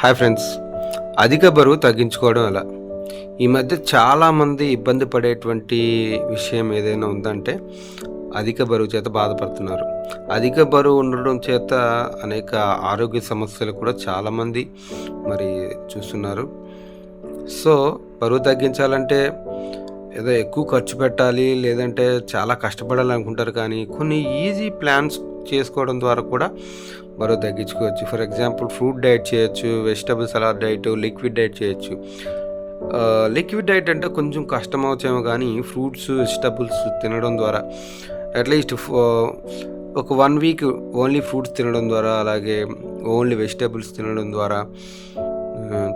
Hi friends. అధిక బరువు తగ్గించుకోవడం ఎలా? ఈ మధ్య చాలామంది ఇబ్బంది పడేటువంటి విషయం ఏదైనా ఉందంటే అధిక బరువు చేత బాధపడుతున్నారు. అధిక బరువు ఉండడం చేత అనేక ఆరోగ్య సమస్యలు కూడా చాలామంది మరి చూస్తున్నారు. సో బరువు తగ్గించాలంటే ఏదో ఎక్కువ ఖర్చు పెట్టాలి లేదంటే చాలా కష్టపడాలి అనుకుంటారు కానీ కొన్ని ఈజీ ప్లాన్స్ చేసుకోవడం ద్వారా కూడా బరువు తగ్గించుకోవచ్చు. ఫర్ ఎగ్జాంపుల్ ఫ్రూట్ డైట్ చేయొచ్చు vegetable salad diet liquid diet చేయొచ్చు. లిక్విడ్ డైట్ అంటే కొంచెం కష్టం అవచ్చేమో కానీ ఫ్రూట్స్ వెజిటబుల్స్ తినడం ద్వారా అట్లీస్ట్ ఒక వన్ వీక్ ఓన్లీ ఫ్రూట్స్ తినడం ద్వారా అలాగే ఓన్లీ వెజిటబుల్స్ తినడం ద్వారా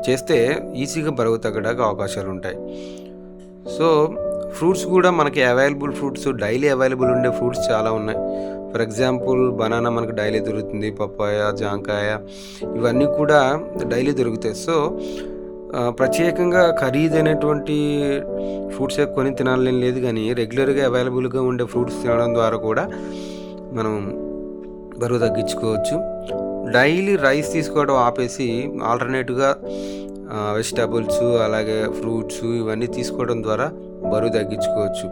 చేస్తే ఈజీగా బరువు తగ్గడానికి అవకాశాలు ఉంటాయి సో ఫ్రూట్స్ కూడా మనకి అవైలబుల్ ఫ్రూట్స్ డైలీ అవైలబుల్ ఉండే ఫ్రూట్స్ చాలా ఉన్నాయి. ఫర్ ఎగ్జాంపుల్ బనానా మనకు డైలీ దొరుకుతుంది పప్పాయ జాంకాయ ఇవన్నీ కూడా డైలీ దొరుకుతాయి. సో ప్రత్యేకంగా ఖరీదైనటువంటి ఫ్రూట్స్ కొని తినాలని లేదు కానీ రెగ్యులర్గా అవైలబుల్గా ఉండే ఫ్రూట్స్ తినడం ద్వారా కూడా మనం బరువు తగ్గించుకోవచ్చు. డైలీ రైస్ తీసుకోవడం ఆపేసి ఆల్టర్నేటివ్గా వెజిటబుల్స్ అలాగే ఫ్రూట్స్ ఇవన్నీ తీసుకోవడం ద్వారా బరువు తగ్గించుకోవచ్చు.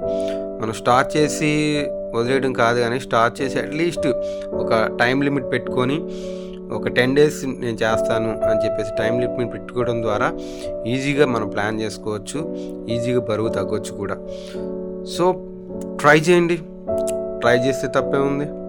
మనం స్టార్ట్ చేసి వదిలేయడం కాదు కానీ స్టార్ట్ చేసి అట్లీస్ట్ ఒక టైం లిమిట్ పెట్టుకొని ఒక టెన్ డేస్ నేను చేస్తాను అని చెప్పేసి టైం లిమిట్ పెట్టుకోవడం ద్వారా ఈజీగా మనం ప్లాన్ చేసుకోవచ్చు. ఈజీగా బరువు తగ్గొచ్చు కూడా. సో ట్రై చేయండి. ట్రై చేస్తే తప్పే ఉంది.